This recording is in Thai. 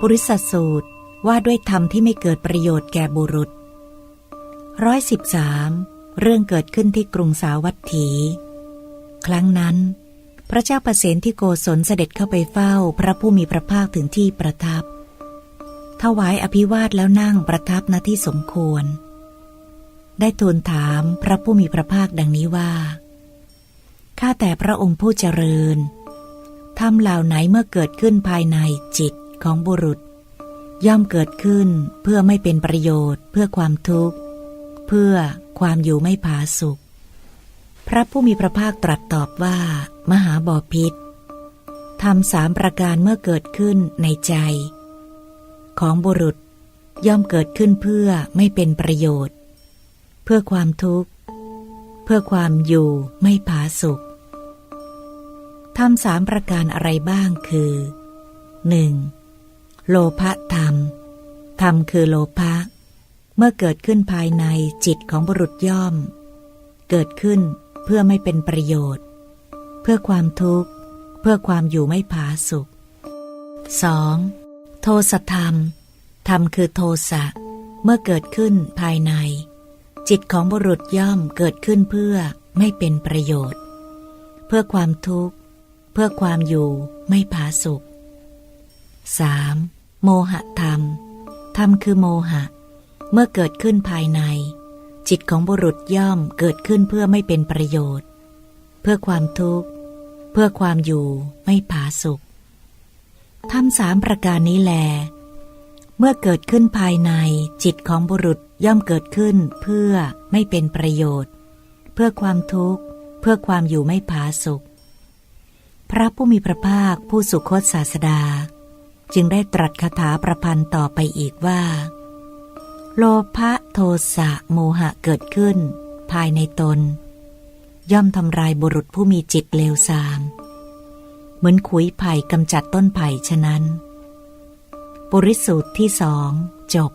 ปุริสสูตรว่าด้วยธรรมที่ไม่เกิดประโยชน์แก่บุรุษร้อยสิบสามเรื่องเกิดขึ้นที่กรุงสาวัตถี ครั้งนั้น พระเจ้าประเสนที่โกศลเสด็จเข้าไปเฝ้าพระผู้มีพระภาคถึงที่ประทับ ถวายอภิวาทแล้วนั่งประทับณที่สมควร ได้ทูลถามพระผู้มีพระภาคดังนี้ว่า ข้าแต่พระองค์ผู้เจริญทำเหล่าไหนเมื่อเกิดขึ้นภายในจิต ของบุรุษ ย่อมเกิดขึ้นเพื่อไม่เป็นประโยชน์ เพื่อความทุกข์ เพื่อความอยู่ไม่ผาสุข พระผู้มีพระภาคตรัสตอบว่า มหาบอพิษทำสามประการเมื่อเกิดขึ้นในใจ ของบุรุษย่อมเกิดขึ้นเพื่อไม่เป็นประโยชน์ เพื่อความทุกข์ เพื่อความอยู่ไม่ผาสุขทำสามประการอะไรบ้างคือ 1. โลภะธรรม ธรรมคือโลภะ เมื่อเกิดขึ้นภายในจิตของบุรุษย่อม เกิดขึ้นเพื่อไม่เป็นประโยชน์ เพื่อความทุกข์ เพื่อความอยู่ไม่ผาสุข 2. โทสะธรรม ธรรมคือโทสะ เมื่อเกิดขึ้นภายใน จิตของบุรุษย่อมเกิดขึ้นเพื่อไม่เป็นประโยชน์ เพื่อความทุกข์ เพื่อความอยู่ไม่ผาสุข 3. โมหะธรรม ธรรมคือโมหะ เมื่อเกิดขึ้นภายใน จิตของบุรุษย่อมเกิดขึ้นเพื่อไม่เป็นประโยชน์ เพื่อความทุกข์ เพื่อความอยู่ไม่ผาสุขทำสามประการนี้แล เมื่อเกิดขึ้นภายใน จิตของบุรุษย่อมเกิดขึ้นเพื่อไม่เป็นประโยชน์ เพื่อความทุกข์ เพื่อความอยู่ไม่ผาสุข พระผู้มีพระภาคผู้สุคตศาสดา จึงได้ตรัสคาถาประพันธ์ต่อไปอีกว่า โลภะโทสะโมหะเกิดขึ้น ภายในตน ย่อมทำลายบุรุษผู้มีจิตเลวทราม เหมือนขุยไผ่กำจัดต้นไผ่ฉะนั้น ปุริสูตรที่สองจบ